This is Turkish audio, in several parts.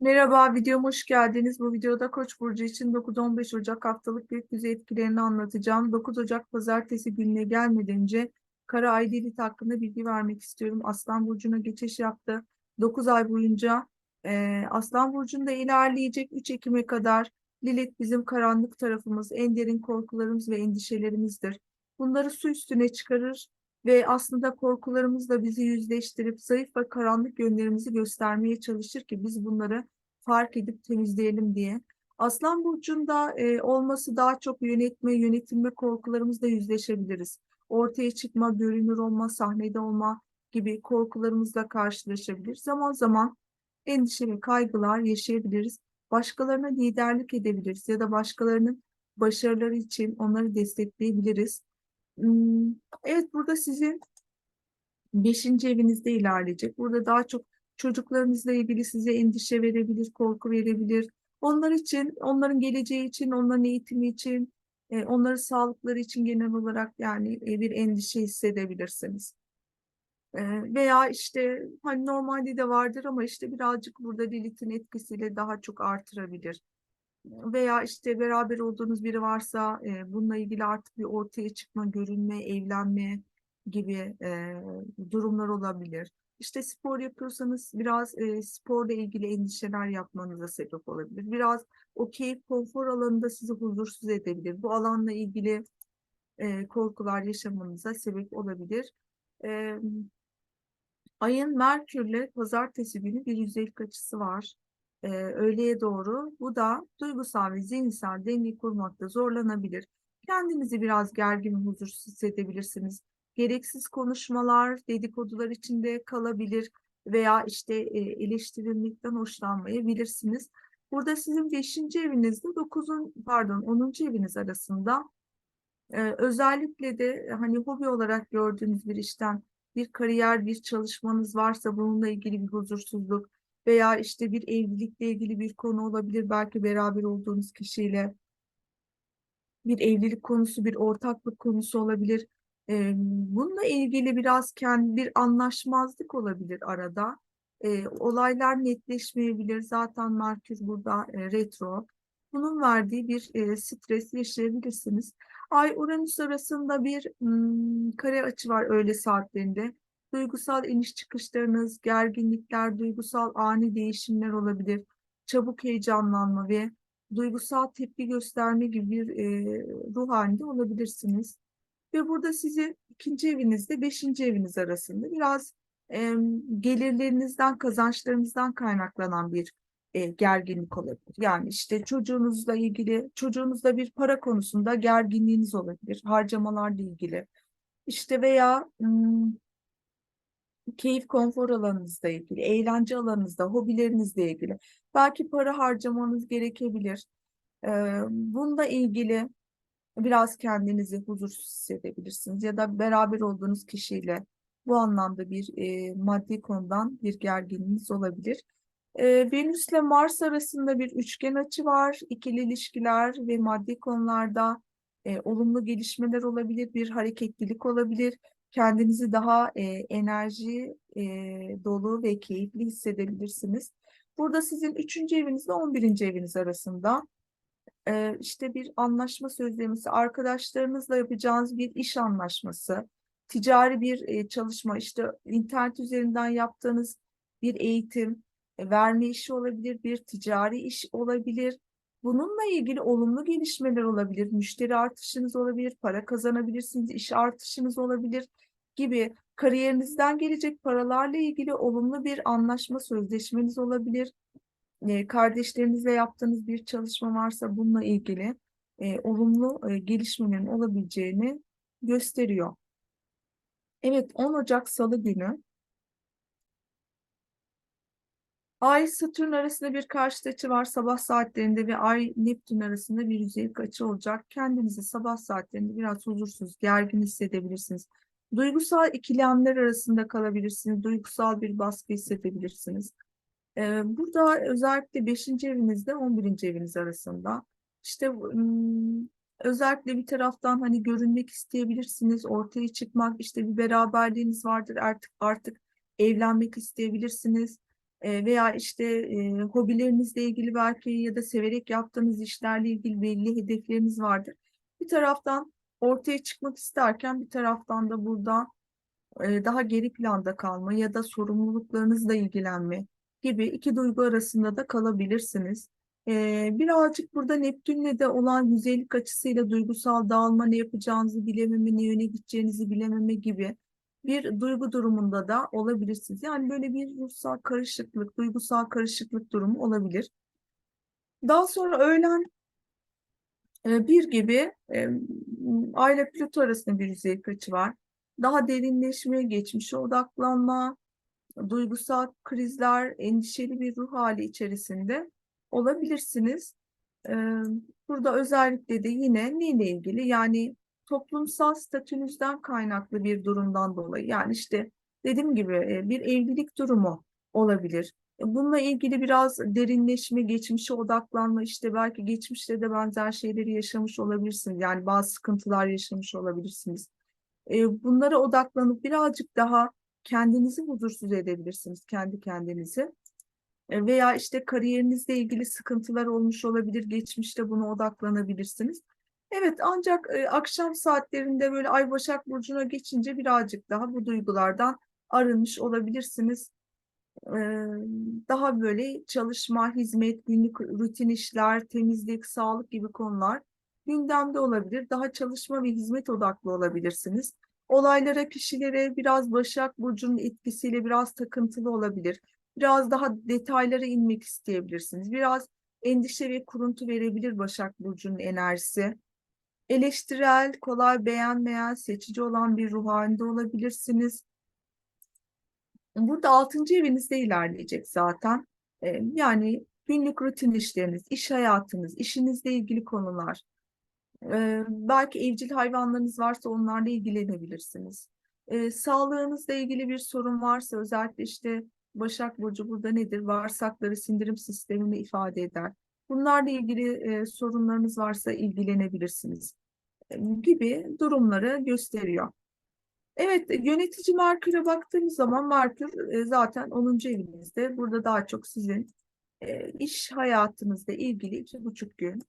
Merhaba, videoma hoş geldiniz. Bu videoda Koç burcu için 9-15 Ocak haftalık gökyüzü etkilerini anlatacağım. 9 Ocak pazartesi gününe gelmeden önce Kara Ay Lilith hakkında bilgi vermek istiyorum. Aslan burcuna geçiş yaptı. 9 ay boyunca e, Aslan burcunda ilerleyecek 3 Ekim'e kadar Lilith bizim karanlık tarafımız, en derin korkularımız ve endişelerimizdir. Bunları su üstüne çıkarır ve aslında korkularımızla bizi yüzleştirip zayıf ve karanlık yönlerimizi göstermeye çalışır ki biz bunları fark edip temizleyelim diye. Aslan burcunda e, olması daha çok yönetme, yönetilme korkularımızla yüzleşebiliriz. Ortaya çıkma, görünür olma, sahnede olma gibi korkularımızla karşılaşabilir. Zaman zaman endişe ve kaygılar yaşayabiliriz. Başkalarına liderlik edebiliriz ya da başkalarının başarıları için onları destekleyebiliriz. Hmm, Evet burada sizin beşinci evinizde ilerleyecek. Burada daha çok çocuklarınızla ilgili size endişe verebilir, korku verebilir. Onlar için, onların geleceği için, onların eğitimi için, e, onların sağlıkları için genel olarak yani e, bir endişe hissedebilirsiniz. E, Veya işte hani normalde de vardır ama işte birazcık burada Lilith'in etkisiyle daha çok artırabilir veya işte beraber olduğunuz biri varsa e, bununla ilgili artık bir ortaya çıkma, görünme, evlenme gibi e, durumlar olabilir. İşte spor yapıyorsanız biraz e, sporla ilgili endişeler yapmanıza sebep olabilir. Biraz o keyif, konfor alanında sizi huzursuz edebilir. Bu alanla ilgili e, korkular yaşamanıza sebep olabilir. E, ayın Merkürle pazartesi günü bir yüzeylik açısı var e, öğleye doğru. Bu da duygusal ve zihinsel denge kurmakta zorlanabilir. Kendinizi biraz gergin ve huzursuz hissedebilirsiniz. Gereksiz konuşmalar, dedikodular içinde kalabilir veya işte e, eleştirilmekten hoşlanmayabilirsiniz. Burada sizin 5. evinizde 9'un pardon 10. eviniz arasında e, özellikle de hani hobi olarak gördüğünüz bir işten bir kariyer, bir çalışmanız varsa bununla ilgili bir huzursuzluk veya işte bir evlilikle ilgili bir konu olabilir. Belki beraber olduğunuz kişiyle bir evlilik konusu, bir ortaklık konusu olabilir. Bununla ilgili biraz kendi bir anlaşmazlık olabilir arada. Olaylar netleşmeyebilir. Zaten Merkür burada retro. Bunun verdiği bir stres yaşayabilirsiniz. Ay Uranüs arasında bir kare açı var öğle saatlerinde. Duygusal iniş çıkışlarınız, gerginlikler, duygusal ani değişimler olabilir. Çabuk heyecanlanma ve duygusal tepki gösterme gibi bir e, ruh halinde olabilirsiniz. Ve burada sizin ikinci evinizde beşinci eviniz arasında biraz e, gelirlerinizden, kazançlarınızdan kaynaklanan bir e, gerginlik olabilir. Yani işte çocuğunuzla ilgili, çocuğunuzla bir para konusunda gerginliğiniz olabilir, harcamalarla ilgili. İşte veya keyif konfor alanınızla ilgili, eğlence alanınızda, hobilerinizle ilgili. Belki para harcamanız gerekebilir. Ee, bununla ilgili biraz kendinizi huzursuz hissedebilirsiniz ya da beraber olduğunuz kişiyle bu anlamda bir e, maddi konudan bir gerginliğiniz olabilir. E, Venüs ile Mars arasında bir üçgen açı var. İkili ilişkiler ve maddi konularda e, olumlu gelişmeler olabilir, bir hareketlilik olabilir kendinizi daha e, enerji e, dolu ve keyifli hissedebilirsiniz. Burada sizin üçüncü evinizle on birinci eviniz arasında e, işte bir anlaşma sözleşmesi, arkadaşlarınızla yapacağınız bir iş anlaşması, ticari bir e, çalışma, işte internet üzerinden yaptığınız bir eğitim, e, verme işi olabilir, bir ticari iş olabilir. Bununla ilgili olumlu gelişmeler olabilir, müşteri artışınız olabilir, para kazanabilirsiniz, iş artışınız olabilir gibi kariyerinizden gelecek paralarla ilgili olumlu bir anlaşma sözleşmeniz olabilir. E, kardeşlerinizle yaptığınız bir çalışma varsa bununla ilgili e, olumlu e, gelişmelerin olabileceğini gösteriyor. Evet 10 Ocak Salı günü Ay Satürn arasında bir karşıt açı var sabah saatlerinde ve Ay Neptün arasında bir yüzeylik açı olacak. Kendinizi sabah saatlerinde biraz huzursuz, gergin hissedebilirsiniz. Duygusal ikilemler arasında kalabilirsiniz. Duygusal bir baskı hissedebilirsiniz. Ee, burada özellikle 5. evinizde 11. eviniz arasında işte özellikle bir taraftan hani görünmek isteyebilirsiniz, ortaya çıkmak, işte bir beraberliğiniz vardır artık artık evlenmek isteyebilirsiniz veya işte e, hobilerinizle ilgili belki ya da severek yaptığınız işlerle ilgili belli hedefleriniz vardır. Bir taraftan ortaya çıkmak isterken bir taraftan da burada e, daha geri planda kalma ya da sorumluluklarınızla ilgilenme gibi iki duygu arasında da kalabilirsiniz. E, birazcık burada Neptün'le de olan yüzeylik açısıyla duygusal dağılma, ne yapacağınızı bilememe, ne yöne gideceğinizi bilememe gibi bir duygu durumunda da olabilirsiniz. Yani böyle bir ruhsal karışıklık, duygusal karışıklık durumu olabilir. Daha sonra öğlen e, bir gibi e, Ay ile Plüto arasında bir yüzeylik açı var. Daha derinleşme, geçmişe odaklanma, duygusal krizler, endişeli bir ruh hali içerisinde olabilirsiniz. Ee, Burada özellikle de yine neyle ilgili? Yani toplumsal statünüzden kaynaklı bir durumdan dolayı. Yani işte dediğim gibi e, bir evlilik durumu olabilir. E, Bununla ilgili biraz derinleşme, geçmişe odaklanma, işte belki geçmişte de benzer şeyleri yaşamış olabilirsiniz. Yani bazı sıkıntılar yaşamış olabilirsiniz. E, Bunlara odaklanıp birazcık daha kendinizi huzursuz edebilirsiniz, kendi kendinizi. Veya işte kariyerinizle ilgili sıkıntılar olmuş olabilir, geçmişte buna odaklanabilirsiniz. Evet, ancak e, akşam saatlerinde böyle Ay Başak Burcu'na geçince birazcık daha bu duygulardan arınmış olabilirsiniz. E, Daha böyle çalışma, hizmet, günlük rutin işler, temizlik, sağlık gibi konular gündemde olabilir. Daha çalışma ve hizmet odaklı olabilirsiniz. Olaylara, kişilere biraz Başak Burcu'nun etkisiyle biraz takıntılı olabilir. Biraz daha detaylara inmek isteyebilirsiniz. Biraz endişe ve kuruntu verebilir Başak Burcu'nun enerjisi. Eleştirel, kolay beğenmeyen, seçici olan bir ruh halinde olabilirsiniz. Burada altıncı evinizde ilerleyecek zaten. Yani günlük rutin işleriniz, iş hayatınız, işinizle ilgili konular. Belki evcil hayvanlarınız varsa onlarla ilgilenebilirsiniz. Sağlığınızla ilgili bir sorun varsa özellikle işte Başak Burcu burada nedir? Bağırsakları, sindirim sistemini ifade eder. Bunlarla ilgili e, sorunlarınız varsa ilgilenebilirsiniz e, gibi durumları gösteriyor. Evet, yönetici Merkür'e baktığımız zaman Merkür e, zaten 10. evinizde. Burada daha çok sizin e, iş hayatınızla ilgili iki buçuk gün.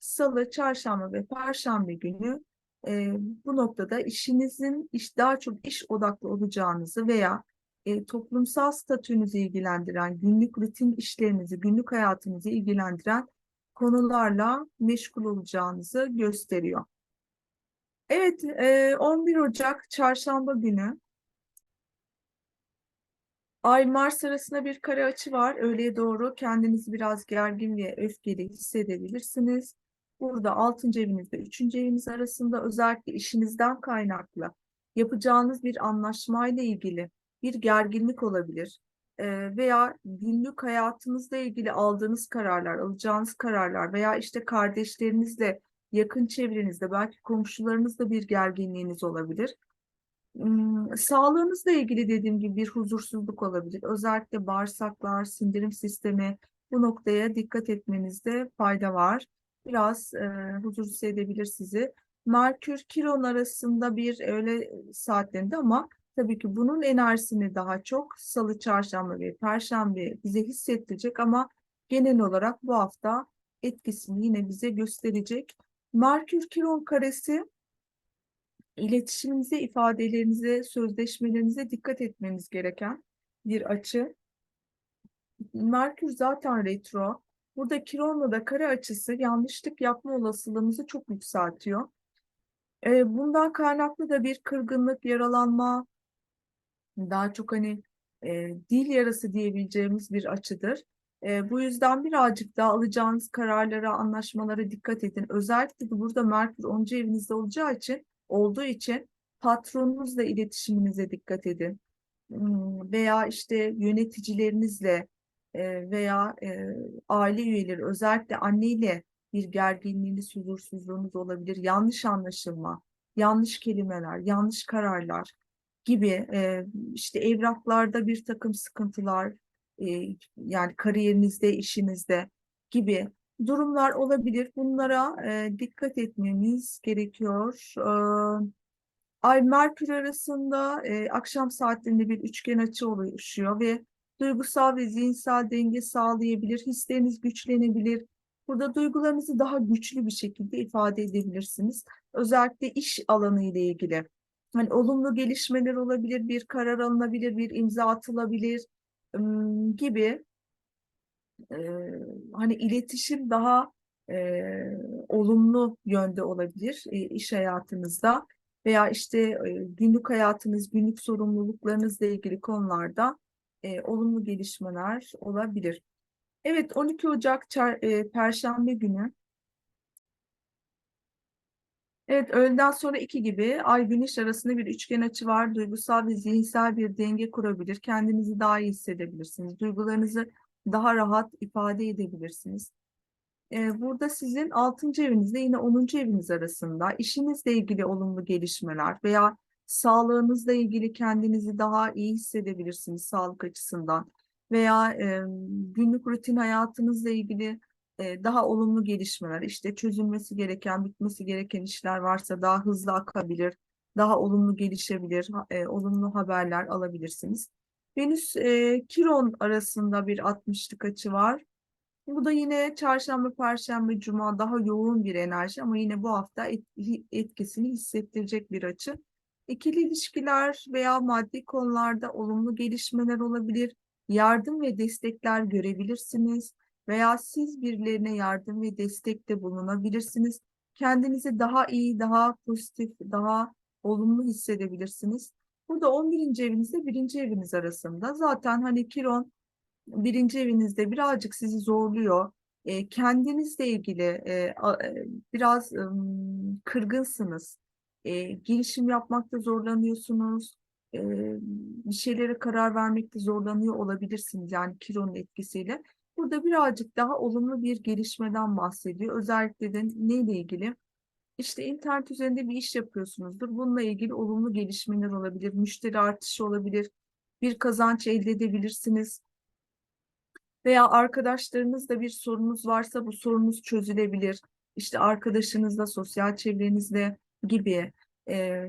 Salı, çarşamba ve perşembe günü e, bu noktada işinizin iş daha çok iş odaklı olacağınızı veya e, toplumsal statünüzü ilgilendiren, günlük rutin işlerinizi, günlük hayatınızı ilgilendiren konularla meşgul olacağınızı gösteriyor. Evet, e, 11 Ocak çarşamba günü Ay Mars arasında bir kare açı var. Öğleye doğru kendinizi biraz gergin ve öfkeli hissedebilirsiniz. Burada 6. evinizde 3. eviniz arasında özellikle işinizden kaynaklı yapacağınız bir anlaşmayla ilgili bir gerginlik olabilir. Veya günlük hayatınızla ilgili aldığınız kararlar, alacağınız kararlar veya işte kardeşlerinizle, yakın çevrenizde, belki komşularınızla bir gerginliğiniz olabilir. Sağlığınızla ilgili dediğim gibi bir huzursuzluk olabilir. Özellikle bağırsaklar, sindirim sistemi bu noktaya dikkat etmenizde fayda var. Biraz e, huzursuz edebilir sizi. Merkür Kiron arasında bir öğle saatlerinde ama tabii ki bunun enerjisini daha çok Salı, Çarşamba ve Perşembe bize hissettirecek ama genel olarak bu hafta etkisini yine bize gösterecek. Merkür Kiron karesi iletişiminize, ifadelerinize, sözleşmelerinize dikkat etmeniz gereken bir açı. Merkür zaten retro. Burada Kiron'la da kare açısı yanlışlık yapma olasılığımızı çok yükseltiyor. Ee, bundan kaynaklı da bir kırgınlık, yaralanma, daha çok hani e, dil yarası diyebileceğimiz bir açıdır. E, bu yüzden birazcık daha alacağınız kararlara, anlaşmalara dikkat edin. Özellikle de burada Merkür 10. evinizde olacağı için olduğu için patronunuzla iletişiminize dikkat edin. Hmm, Veya işte yöneticilerinizle e, veya e, aile üyeleri özellikle anneyle bir gerginliğiniz, huzursuzluğunuz olabilir. Yanlış anlaşılma, yanlış kelimeler, yanlış kararlar gibi e, işte evraklarda bir takım sıkıntılar e, yani kariyerinizde, işinizde gibi durumlar olabilir. Bunlara e, dikkat etmemiz gerekiyor. E, Ay Merkür arasında e, akşam saatlerinde bir üçgen açı oluşuyor ve duygusal ve zihinsel denge sağlayabilir, hisleriniz güçlenebilir. Burada duygularınızı daha güçlü bir şekilde ifade edebilirsiniz. Özellikle iş alanı ile ilgili. Hani olumlu gelişmeler olabilir, bir karar alınabilir, bir imza atılabilir gibi hani iletişim daha olumlu yönde olabilir iş hayatınızda veya işte günlük hayatınız, günlük sorumluluklarınızla ilgili konularda e, olumlu gelişmeler olabilir. Evet 12 Ocak çar- e, Perşembe günü. Evet öğleden sonra iki gibi ay güneş arasında bir üçgen açı var. Duygusal ve zihinsel bir denge kurabilir. Kendinizi daha iyi hissedebilirsiniz. Duygularınızı daha rahat ifade edebilirsiniz. Ee, burada sizin 6. evinizde yine 10. eviniz arasında işinizle ilgili olumlu gelişmeler veya sağlığınızla ilgili kendinizi daha iyi hissedebilirsiniz sağlık açısından veya e, günlük rutin hayatınızla ilgili e, daha olumlu gelişmeler işte çözülmesi gereken, bitmesi gereken işler varsa daha hızlı akabilir, daha olumlu gelişebilir, e, olumlu haberler alabilirsiniz. Venüs e, arasında bir 60'lık açı var. Bu da yine çarşamba, perşembe, cuma daha yoğun bir enerji ama yine bu hafta et- etkisini hissettirecek bir açı. İkili ilişkiler veya maddi konularda olumlu gelişmeler olabilir. Yardım ve destekler görebilirsiniz veya siz birilerine yardım ve destekte bulunabilirsiniz. Kendinizi daha iyi, daha pozitif, daha olumlu hissedebilirsiniz. Burada 11. evinizde 1. eviniz arasında zaten hani Kiron birinci evinizde birazcık sizi zorluyor. E, kendinizle ilgili e, a- e, biraz ım, kırgınsınız. E, girişim yapmakta zorlanıyorsunuz. E, bir şeylere karar vermekte zorlanıyor olabilirsiniz yani Kiron'un etkisiyle. Burada birazcık daha olumlu bir gelişmeden bahsediyor. Özellikle de neyle ilgili? İşte internet üzerinde bir iş yapıyorsunuzdur. Bununla ilgili olumlu gelişmeler olabilir, müşteri artışı olabilir, bir kazanç elde edebilirsiniz veya arkadaşlarınızla bir sorunuz varsa bu sorunuz çözülebilir. İşte arkadaşınızla, sosyal çevrenizle gibi e,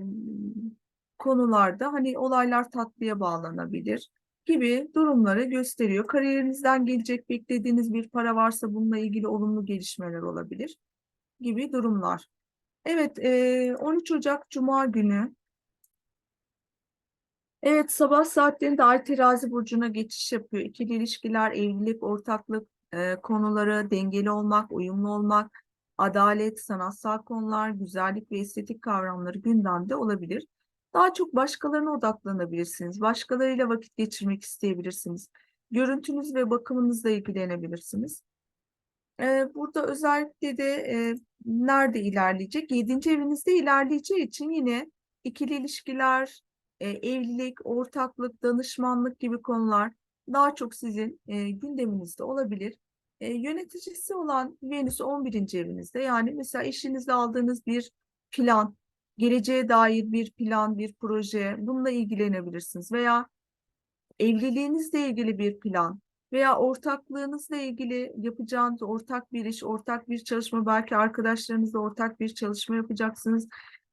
konularda hani olaylar tatlıya bağlanabilir gibi durumları gösteriyor. Kariyerinizden gelecek beklediğiniz bir para varsa bununla ilgili olumlu gelişmeler olabilir gibi durumlar. Evet, e, 13 Ocak Cuma günü Evet, sabah saatlerinde Ay Terazi burcuna geçiş yapıyor. İkili ilişkiler, evlilik, ortaklık konuları, dengeli olmak, uyumlu olmak, adalet, sanatsal konular, güzellik ve estetik kavramları gündemde olabilir. Daha çok başkalarına odaklanabilirsiniz. Başkalarıyla vakit geçirmek isteyebilirsiniz. Görüntünüz ve bakımınızla ilgilenebilirsiniz. Ee, burada özellikle de e, nerede ilerleyecek? Yedinci evinizde ilerleyeceği için yine ikili ilişkiler, e, evlilik, ortaklık, danışmanlık gibi konular daha çok sizin e, gündeminizde olabilir. E, yöneticisi olan Venüs 11. evinizde yani mesela eşinizle aldığınız bir plan, geleceğe dair bir plan, bir proje bununla ilgilenebilirsiniz veya evliliğinizle ilgili bir plan veya ortaklığınızla ilgili yapacağınız ortak bir iş, ortak bir çalışma, belki arkadaşlarınızla ortak bir çalışma yapacaksınız.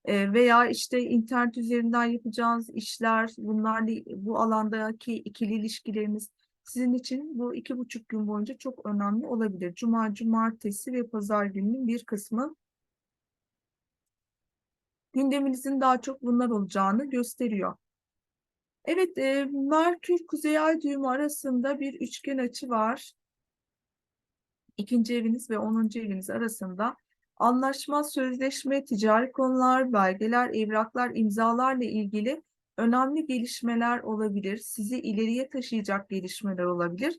Ee, veya işte internet üzerinden yapacağınız işler, bunlarla bu alandaki ikili ilişkileriniz sizin için bu iki buçuk gün boyunca çok önemli olabilir. Cuma, cumartesi ve pazar gününün bir kısmı gündeminizin daha çok bunlar olacağını gösteriyor. Evet, e, Merkür Kuzey Ay düğümü arasında bir üçgen açı var. İkinci eviniz ve onuncu eviniz arasında anlaşma, sözleşme, ticari konular, belgeler, evraklar, imzalarla ilgili önemli gelişmeler olabilir. Sizi ileriye taşıyacak gelişmeler olabilir.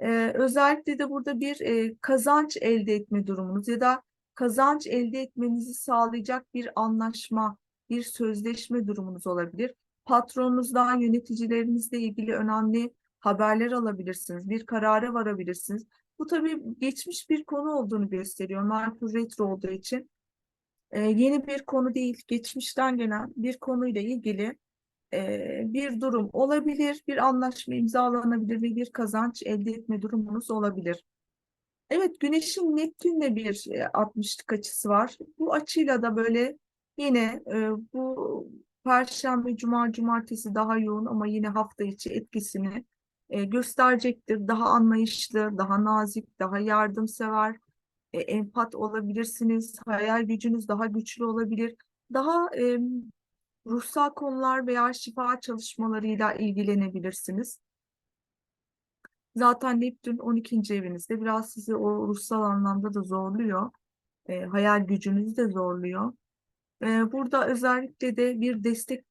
Ee, özellikle de burada bir e, kazanç elde etme durumunuz ya da kazanç elde etmenizi sağlayacak bir anlaşma, bir sözleşme durumunuz olabilir. Patronunuzdan, yöneticilerinizle ilgili önemli haberler alabilirsiniz. Bir karara varabilirsiniz. Bu tabii geçmiş bir konu olduğunu gösteriyor. Merkür Retro olduğu için. Ee, yeni bir konu değil, geçmişten gelen bir konuyla ilgili e, bir durum olabilir, bir anlaşma imzalanabilir ve bir kazanç elde etme durumunuz olabilir. Evet, Güneş'in Neptün'le bir e, 60'lık açısı var. Bu açıyla da böyle yine e, bu Perşembe, Cuma, Cumartesi daha yoğun ama yine hafta içi etkisini e, gösterecektir. Daha anlayışlı, daha nazik, daha yardımsever, e, empat olabilirsiniz. Hayal gücünüz daha güçlü olabilir. Daha e, ruhsal konular veya şifa çalışmalarıyla ilgilenebilirsiniz. Zaten Neptün 12. evinizde biraz sizi o ruhsal anlamda da zorluyor. E, hayal gücünüzü de zorluyor. E, burada özellikle de bir destek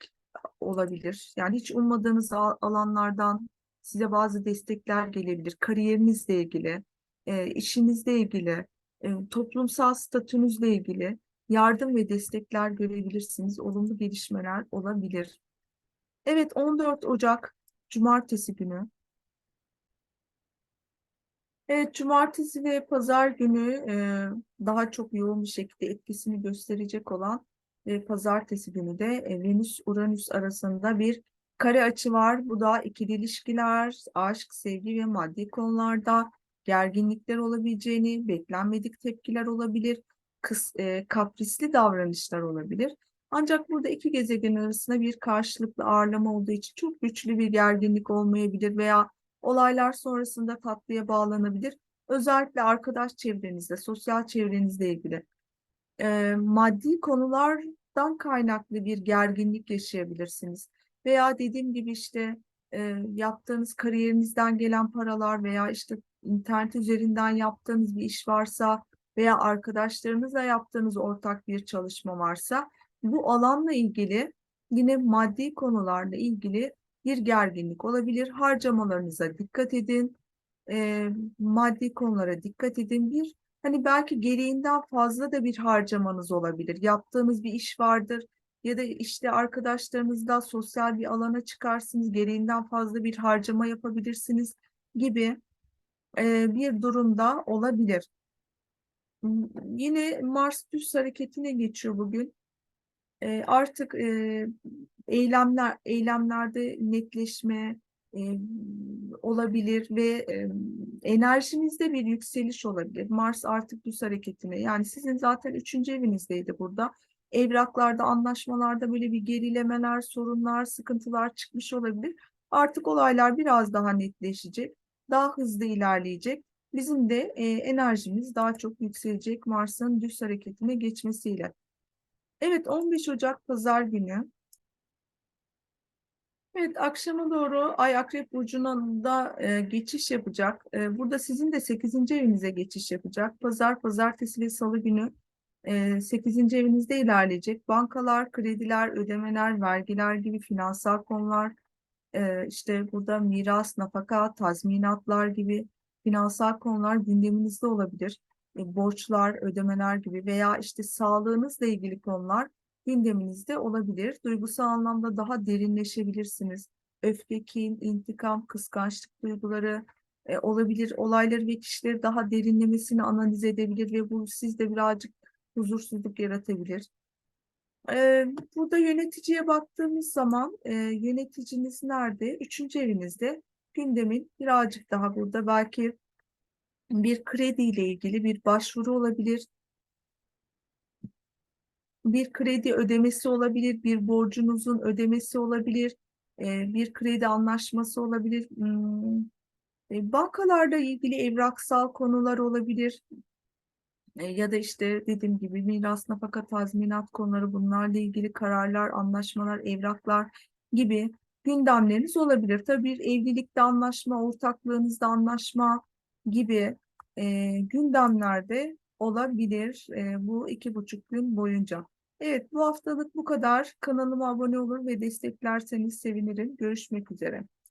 olabilir. Yani hiç ummadığınız al- alanlardan size bazı destekler gelebilir. Kariyerinizle ilgili, e, işinizle ilgili, e, toplumsal statünüzle ilgili yardım ve destekler görebilirsiniz. Olumlu gelişmeler olabilir. Evet 14 Ocak Cumartesi günü. Evet, cumartesi ve pazar günü e, daha çok yoğun bir şekilde etkisini gösterecek olan ve pazartesi günü de e, Venüs-Uranüs arasında bir kare açı var. Bu da ikili ilişkiler, aşk, sevgi ve maddi konularda gerginlikler olabileceğini, beklenmedik tepkiler olabilir, kıs, e, kaprisli davranışlar olabilir. Ancak burada iki gezegen arasında bir karşılıklı ağırlama olduğu için çok güçlü bir gerginlik olmayabilir veya olaylar sonrasında tatlıya bağlanabilir. Özellikle arkadaş çevrenizde, sosyal çevrenizle ilgili e, maddi konulardan kaynaklı bir gerginlik yaşayabilirsiniz. Veya dediğim gibi işte e, yaptığınız kariyerinizden gelen paralar veya işte internet üzerinden yaptığınız bir iş varsa veya arkadaşlarınızla yaptığınız ortak bir çalışma varsa bu alanla ilgili yine maddi konularla ilgili bir gerginlik olabilir. Harcamalarınıza dikkat edin. E, maddi konulara dikkat edin. Bir hani belki gereğinden fazla da bir harcamanız olabilir. Yaptığınız bir iş vardır ya da işte arkadaşlarınızla sosyal bir alana çıkarsınız. Gereğinden fazla bir harcama yapabilirsiniz gibi e, bir durumda olabilir. M- Yine Mars düz hareketine geçiyor bugün. E, artık e, eylemler eylemlerde netleşme e, olabilir ve e, enerjinizde bir yükseliş olabilir. Mars artık düz hareketine yani sizin zaten üçüncü evinizdeydi burada. Evraklarda, anlaşmalarda böyle bir gerilemeler, sorunlar, sıkıntılar çıkmış olabilir. Artık olaylar biraz daha netleşecek, daha hızlı ilerleyecek. Bizim de e, enerjimiz daha çok yükselecek Mars'ın düz hareketine geçmesiyle. Evet 15 Ocak Pazar günü. Evet akşama doğru Ay Akrep Burcu'na da e, geçiş yapacak. E, burada sizin de 8. evinize geçiş yapacak. Pazar, Pazartesi ve Salı günü e, 8. evinizde ilerleyecek. Bankalar, krediler, ödemeler, vergiler gibi finansal konular, e, işte burada miras, nafaka, tazminatlar gibi finansal konular gündeminizde olabilir. E, borçlar, ödemeler gibi veya işte sağlığınızla ilgili konular gündeminizde olabilir. Duygusal anlamda daha derinleşebilirsiniz. Öfke, kin, intikam, kıskançlık duyguları e, olabilir. Olayları ve kişileri daha derinlemesine analiz edebilir ve bu sizde birazcık huzursuzluk yaratabilir. Ee, burada yöneticiye baktığımız zaman e, yöneticiniz nerede? Üçüncü evinizde. Gündemin birazcık daha burada belki bir krediyle ilgili bir başvuru olabilir. Bir kredi ödemesi olabilir, bir borcunuzun ödemesi olabilir, e, bir kredi anlaşması olabilir. Hmm, e, bankalarla ilgili evraksal konular olabilir. E, ya da işte dediğim gibi miras, nafaka, tazminat konuları bunlarla ilgili kararlar, anlaşmalar, evraklar gibi gündemleriniz olabilir. Tabii bir evlilikte anlaşma, ortaklığınızda anlaşma gibi e, gündemlerde olabilir e, bu iki buçuk gün boyunca. Evet bu haftalık bu kadar. Kanalıma abone olur ve desteklerseniz sevinirim. Görüşmek üzere.